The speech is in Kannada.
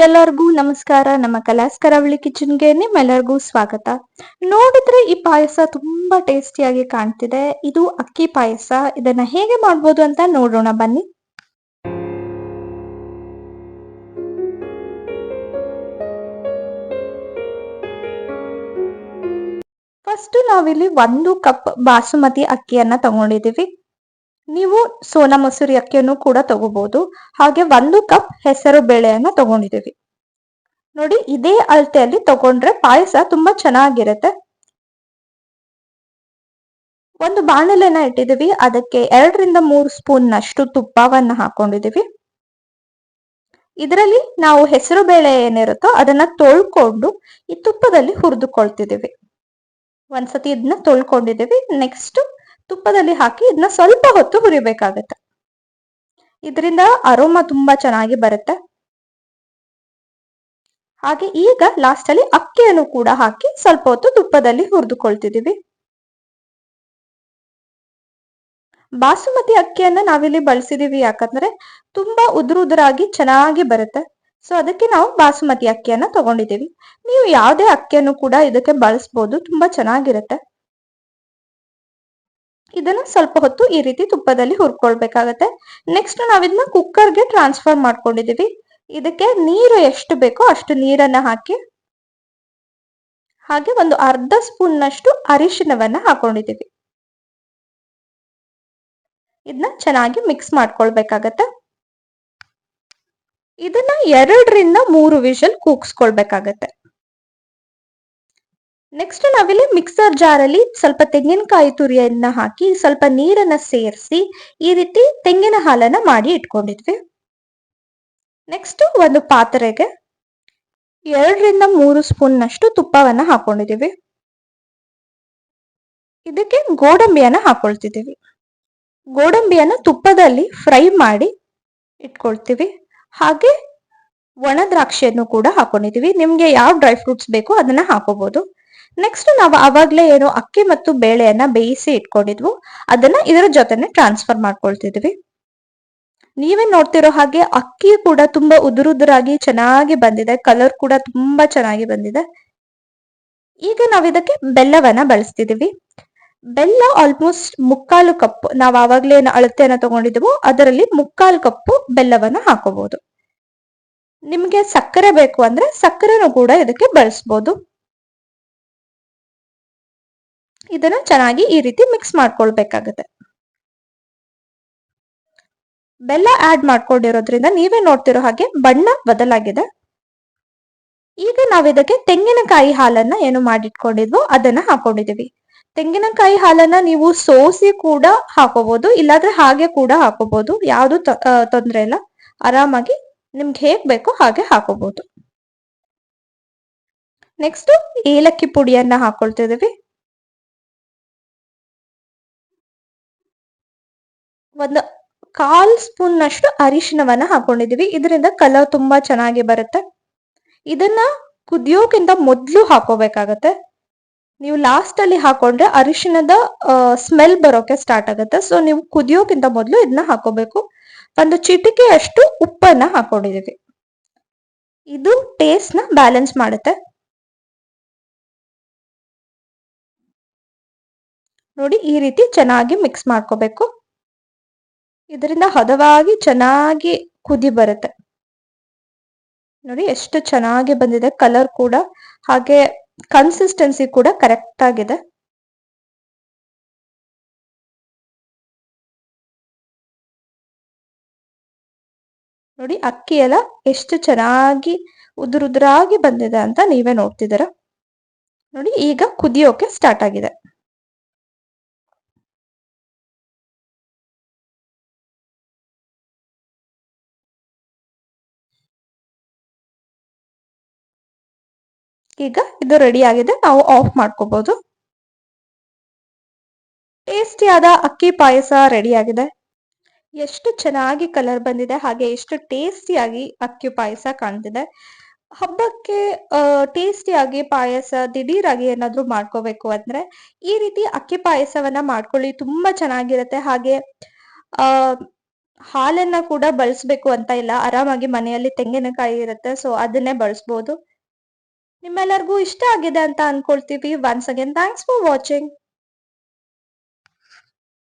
ಎಲ್ಲರಿಗೂ ನಮಸ್ಕಾರ. ನಮ್ಮ ಕಲಾಸ್ ಕರಾವಳಿ ಕಿಚನ್ಗೆ ನಿಮ್ಮೆಲ್ಲರಿಗೂ ಸ್ವಾಗತ. ನೋಡಿದ್ರೆ ಈ ಪಾಯಸ ತುಂಬಾ ಟೇಸ್ಟಿಯಾಗಿ ಕಾಣ್ತಿದೆ. ಇದು ಅಕ್ಕಿ ಪಾಯಸ. ಇದನ್ನ ಹೇಗೆ ಮಾಡ್ಬೋದು ಅಂತ ನೋಡೋಣ. ಬನ್ನಿ. ಫಸ್ಟ್ ನಾವಿಲ್ಲಿ ಒಂದು ಕಪ್ ಬಾಸುಮತಿ ಅಕ್ಕಿಯನ್ನ ತಗೊಂಡಿದೀವಿ ನೀವು ಸೋನಾ ಮಸೂರಿ ಅಕ್ಕಿಯನ್ನು ಕೂಡ ತಗೋಬಹುದು ಹಾಗೆ ಒಂದು ಕಪ್ ಹೆಸರು ಬೇಳೆಯನ್ನ ತಗೊಂಡಿದೀವಿ ನೋಡಿ, ಇದೇ ಅಳತೆಯಲ್ಲಿ ತಗೊಂಡ್ರೆ ಪಾಯಸ ತುಂಬಾ ಚೆನ್ನಾಗಿರುತ್ತೆ. ಒಂದು ಬಾಣಲೆನ ಇಟ್ಟಿದೀವಿ ಅದಕ್ಕೆ ಎರಡರಿಂದ ಮೂರು ಸ್ಪೂನ್ ನಷ್ಟು ತುಪ್ಪವನ್ನ ಹಾಕೊಂಡಿದೀವಿ ಇದರಲ್ಲಿ ನಾವು ಹೆಸರು ಬೇಳೆ ಏನಿರುತ್ತೋ ಅದನ್ನ ತೊಳ್ಕೊಂಡು ಈ ತುಪ್ಪದಲ್ಲಿ ಹುರಿದುಕೊಳ್ತಿದ್ದೀವಿ. ಒಂದ್ಸತಿ ಇದನ್ನ ತೊಳ್ಕೊಂಡಿದ್ದೀವಿ. ನೆಕ್ಸ್ಟ್ ತುಪ್ಪದಲ್ಲಿ ಹಾಕಿ ಇದನ್ನ ಸ್ವಲ್ಪ ಹೊತ್ತು ಹುರಿಬೇಕಾಗತ್ತೆ. ಇದರಿಂದ ಅರೋಮ ತುಂಬಾ ಚೆನ್ನಾಗಿ ಬರುತ್ತೆ. ಹಾಗೆ ಈಗ ಲಾಸ್ಟ್ ಅಲ್ಲಿ ಅಕ್ಕಿಯನ್ನು ಕೂಡ ಹಾಕಿ ಸ್ವಲ್ಪ ಹೊತ್ತು ತುಪ್ಪದಲ್ಲಿ ಹುರಿದುಕೊಳ್ತಿದೀವಿ ಬಾಸುಮತಿ ಅಕ್ಕಿಯನ್ನ ನಾವಿಲ್ಲಿ ಬಳಸಿದೀವಿ ಯಾಕಂದ್ರೆ ತುಂಬಾ ಉದುರು ಉದುರಾಗಿ ಚೆನ್ನಾಗಿ ಬರುತ್ತೆ. ಸೊ ಅದಕ್ಕೆ ನಾವು ಬಾಸುಮತಿ ಅಕ್ಕಿಯನ್ನ ತಗೊಂಡಿದೀವಿ ನೀವು ಯಾವುದೇ ಅಕ್ಕಿಯನ್ನು ಕೂಡ ಇದಕ್ಕೆ ಬಳಸ್ಬೋದು, ತುಂಬಾ ಚೆನ್ನಾಗಿರುತ್ತೆ. ಇದನ್ನ ಸ್ವಲ್ಪ ಹೊತ್ತು ಈ ರೀತಿ ತುಪ್ಪದಲ್ಲಿ ಹುರ್ಕೊಳ್ಬೇಕಾಗತ್ತೆ. ನೆಕ್ಸ್ಟ್ ನಾವಿದನ್ನ ಕುಕ್ಕರ್ಗೆ ಟ್ರಾನ್ಸ್ಫರ್ ಮಾಡ್ಕೊಂಡಿದೀವಿ. ಇದಕ್ಕೆ ನೀರು ಎಷ್ಟು ಬೇಕೋ ಅಷ್ಟು ನೀರನ್ನ ಹಾಕಿ, ಹಾಗೆ ಒಂದು ಅರ್ಧ ಸ್ಪೂನ್ ನಷ್ಟು ಅರಿಶಿನವನ್ನ ಹಾಕೊಂಡಿದೀವಿ. ಇದನ್ನ ಚೆನ್ನಾಗಿ ಮಿಕ್ಸ್ ಮಾಡ್ಕೊಳ್ಬೇಕಾಗತ್ತೆ. ಇದನ್ನ ಎರಡರಿಂದ ಮೂರು ವಿಷಲ್ ಕೂಗ್ಸ್ಕೊಳ್ಬೇಕಾಗತ್ತೆ. ನೆಕ್ಸ್ಟ್ ನಾವಿಲ್ಲಿ ಮಿಕ್ಸರ್ ಜಾರಲ್ಲಿ ಸ್ವಲ್ಪ ತೆಂಗಿನಕಾಯಿ ತುರಿಯನ್ನ ಹಾಕಿ ಸ್ವಲ್ಪ ನೀರನ್ನ ಸೇರಿಸಿ ಈ ರೀತಿ ತೆಂಗಿನ ಹಾಲನ್ನ ಮಾಡಿ ಇಟ್ಕೊಂಡಿದ್ವಿ. ನೆಕ್ಸ್ಟ್ ಒಂದು ಪಾತ್ರೆಗೆ ಎರಡರಿಂದ ಮೂರು ಸ್ಪೂನ್ ನಷ್ಟು ತುಪ್ಪವನ್ನ ಹಾಕೊಂಡಿದೀವಿ ಇದಕ್ಕೆ ಗೋಡಂಬಿಯನ್ನ ಹಾಕೊಳ್ತಿದ್ದೀವಿ. ಗೋಡಂಬಿಯನ್ನ ತುಪ್ಪದಲ್ಲಿ ಫ್ರೈ ಮಾಡಿ ಇಟ್ಕೊಳ್ತೀವಿ. ಹಾಗೆ ಒಣ ದ್ರಾಕ್ಷಿಯನ್ನು ಕೂಡ ಹಾಕೊಂಡಿದೀವಿ ನಿಮ್ಗೆ ಯಾವ ಡ್ರೈ ಫ್ರೂಟ್ಸ್ ಬೇಕೋ ಅದನ್ನ ಹಾಕೋಬಹುದು ನೆಕ್ಸ್ಟ್ ನಾವು ಅವಾಗ್ಲೇ ಏನು ಅಕ್ಕಿ ಮತ್ತು ಬೇಳೆಯನ್ನ ಬೇಯಿಸಿ ಇಟ್ಕೊಂಡಿದ್ವು. ಅದನ್ನ ಇದರ ಜೊತೆನೆ ಟ್ರಾನ್ಸ್ಫರ್ ಮಾಡ್ಕೊಳ್ತಿದ್ವಿ. ನೀವೇ ನೋಡ್ತಿರೋ ಹಾಗೆ ಅಕ್ಕಿ ಕೂಡ ತುಂಬಾ ಉದುರುದುರಾಗಿ ಚೆನ್ನಾಗಿ ಬಂದಿದೆ. ಕಲರ್ ಕೂಡ ತುಂಬಾ ಚೆನ್ನಾಗಿ ಬಂದಿದೆ. ಈಗ ನಾವು ಇದಕ್ಕೆ ಬೆಲ್ಲವನ್ನ ಬಳಸ್ತಿದೀವಿ. ಬೆಲ್ಲ ಆಲ್ಮೋಸ್ಟ್ ಮುಕ್ಕಾಲು ಕಪ್, ನಾವು ಆವಾಗಲೇ ಏನು ಅಳತೆಯನ್ನ ತಗೊಂಡಿದ್ವು ಅದರಲ್ಲಿ ಮುಕ್ಕಾಲು ಕಪ್ಪು ಬೆಲ್ಲವನ್ನ ಹಾಕೋಬಹುದು ನಿಮ್ಗೆ ಸಕ್ಕರೆ ಬೇಕು ಅಂದ್ರೆ ಸಕ್ಕರೆನೂ ಕೂಡ ಇದಕ್ಕೆ ಬಳಸ್ಬೋದು. ಇದನ್ನ ಚೆನ್ನಾಗಿ ಈ ರೀತಿ ಮಿಕ್ಸ್ ಮಾಡ್ಕೊಳ್ಬೇಕಾಗತ್ತೆ. ಬೆಲ್ಲ ಆಡ್ ಮಾಡ್ಕೊಂಡಿರೋದ್ರಿಂದ ನೀವೇ ನೋಡ್ತಿರೋ ಹಾಗೆ ಬಣ್ಣ ಬದಲಾಗಿದೆ. ಈಗ ನಾವಿದಕ್ಕೆ ತೆಂಗಿನಕಾಯಿ ಹಾಲನ್ನ ಏನು ಮಾಡಿಟ್ಕೊಂಡಿದ್ವೋ ಅದನ್ನ ಹಾಕೊಂಡಿದೀವಿ ತೆಂಗಿನಕಾಯಿ ಹಾಲನ್ನ ನೀವು ಸೋಸಿ ಕೂಡ ಹಾಕೋಬಹುದು ಇಲ್ಲಾಂದ್ರೆ ಹಾಗೆ ಕೂಡ ಹಾಕೋಬಹುದು ಯಾವ್ದು ತೊಂದ್ರೆ ಇಲ್ಲ. ಆರಾಮಾಗಿ ನಿಮ್ಗೆ ಹೇಗ್ ಬೇಕೋ ಹಾಗೆ ಹಾಕೋಬಹುದು ನೆಕ್ಸ್ಟ್ ಏಲಕ್ಕಿ ಪುಡಿಯನ್ನ ಹಾಕೊಳ್ತಿದೀವಿ ಒಂದು ಕಾಲ್ ಸ್ಪೂನ್ ನಷ್ಟು ಅರಿಶಿನವನ್ನ ಹಾಕೊಂಡಿದೀವಿ ಇದರಿಂದ ಕಲರ್ ತುಂಬಾ ಚೆನ್ನಾಗಿ ಬರುತ್ತೆ. ಇದನ್ನ ಕುದಿಯೋಕ್ಕಿಂತ ಮೊದಲು ಹಾಕೋಬೇಕಾಗತ್ತೆ. ನೀವು ಲಾಸ್ಟ್ ಅಲ್ಲಿ ಹಾಕೊಂಡ್ರೆ ಅರಿಶಿನದ ಸ್ಮೆಲ್ ಬರೋಕೆ ಸ್ಟಾರ್ಟ್ ಆಗುತ್ತೆ. ಸೊ ನೀವು ಕುದಿಯೋಕ್ಕಿಂತ ಮೊದಲು ಇದನ್ನ ಹಾಕೋಬೇಕು. ಒಂದು ಚಿಟಿಕೆ ಅಷ್ಟು ಉಪ್ಪನ್ನ ಹಾಕೊಂಡಿದೀವಿ ಇದು ಟೇಸ್ಟ್ನ ಬ್ಯಾಲೆನ್ಸ್ ಮಾಡುತ್ತೆ. ನೋಡಿ, ಈ ರೀತಿ ಚೆನ್ನಾಗಿ ಮಿಕ್ಸ್ ಮಾಡ್ಕೋಬೇಕು. ಇದರಿಂದ ಹದವಾಗಿ ಚೆನ್ನಾಗಿ ಕುದಿ ಬರುತ್ತೆ. ನೋಡಿ ಎಷ್ಟು ಚೆನ್ನಾಗಿ ಬಂದಿದೆ ಕಲರ್ ಕೂಡ. ಹಾಗೆ ಕನ್ಸಿಸ್ಟೆನ್ಸಿ ಕೂಡ ಕರೆಕ್ಟ್ ಆಗಿದೆ. ನೋಡಿ ಅಕ್ಕಿ ಎಲ್ಲ ಎಷ್ಟು ಚೆನ್ನಾಗಿ ಉದುರುದ್ರಾಗಿ ಬಂದಿದೆ ಅಂತ ನೀವೇ ನೋಡ್ತಿದ್ದೀರ. ನೋಡಿ ಈಗ ಕುದಿಯೋಕೆ ಸ್ಟಾರ್ಟ್ ಆಗಿದೆ. ಈಗ ಇದು ರೆಡಿ ಆಗಿದೆ. ನಾವು ಆಫ್ ಮಾಡ್ಕೋಬಹುದು ಟೇಸ್ಟಿಯಾದ ಅಕ್ಕಿ ಪಾಯಸ ರೆಡಿ ಆಗಿದೆ. ಎಷ್ಟು ಚೆನ್ನಾಗಿ ಕಲರ್ ಬಂದಿದೆ, ಹಾಗೆ ಎಷ್ಟು ಟೇಸ್ಟಿಯಾಗಿ ಅಕ್ಕಿ ಪಾಯಸ ಕಾಣ್ತಿದೆ. ಹಬ್ಬಕ್ಕೆ ಟೇಸ್ಟಿಯಾಗಿ ಪಾಯಸ ದಿಢೀರಾಗಿ ಏನಾದ್ರೂ ಮಾಡ್ಕೋಬೇಕು ಅಂದ್ರೆ, ಈ ರೀತಿ ಅಕ್ಕಿ ಪಾಯಸವನ್ನ ಮಾಡ್ಕೊಳ್ಳಿ. ತುಂಬಾ ಚೆನ್ನಾಗಿರುತ್ತೆ. ಹಾಗೆ, ಆ, ಹಾಲನ್ನ ಕೂಡ ಬಳಸ್ಬೇಕು ಅಂತ ಇಲ್ಲ. ಆರಾಮಾಗಿ ಮನೆಯಲ್ಲಿ ತೆಂಗಿನಕಾಯಿ ಇರುತ್ತೆ ಸೊ ಅದನ್ನೇ ಬಳಸ್ಬೋದು. ನಿಮ್ಮೆಲ್ಲರಿಗೂ ಇಷ್ಟ ಆಗಿದೆ ಅಂತ ಅನ್ಕೊಳ್ತೀವಿ. Once again thanks for watching